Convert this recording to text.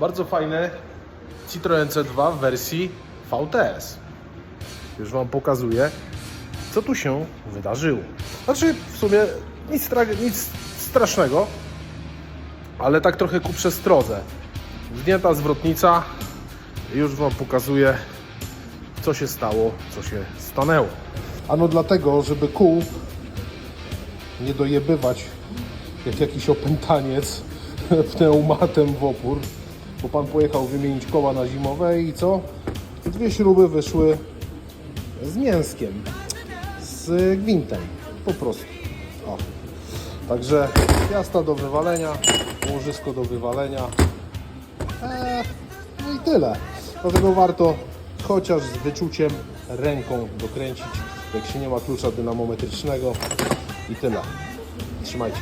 Bardzo fajne Citroen C2 w wersji VTS. Już Wam pokazuję, co tu się wydarzyło. Znaczy, w sumie nic, nic strasznego, ale tak trochę ku przestrodze. Zdjęta zwrotnica, już Wam pokazuję, co się stało, co się stanęło. Ano dlatego, żeby kół nie dojebywać jak jakiś opętaniec pneumatem w opór, bo pan pojechał wymienić koła na zimowe i co? Dwie śruby wyszły z mięskiem, z gwintem, po prostu. O. Także piasta do wywalenia, łożysko do wywalenia. Eee, no i tyle. Dlatego warto chociaż z wyczuciem ręką dokręcić, jak się nie ma klucza dynamometrycznego i tyle. Trzymajcie.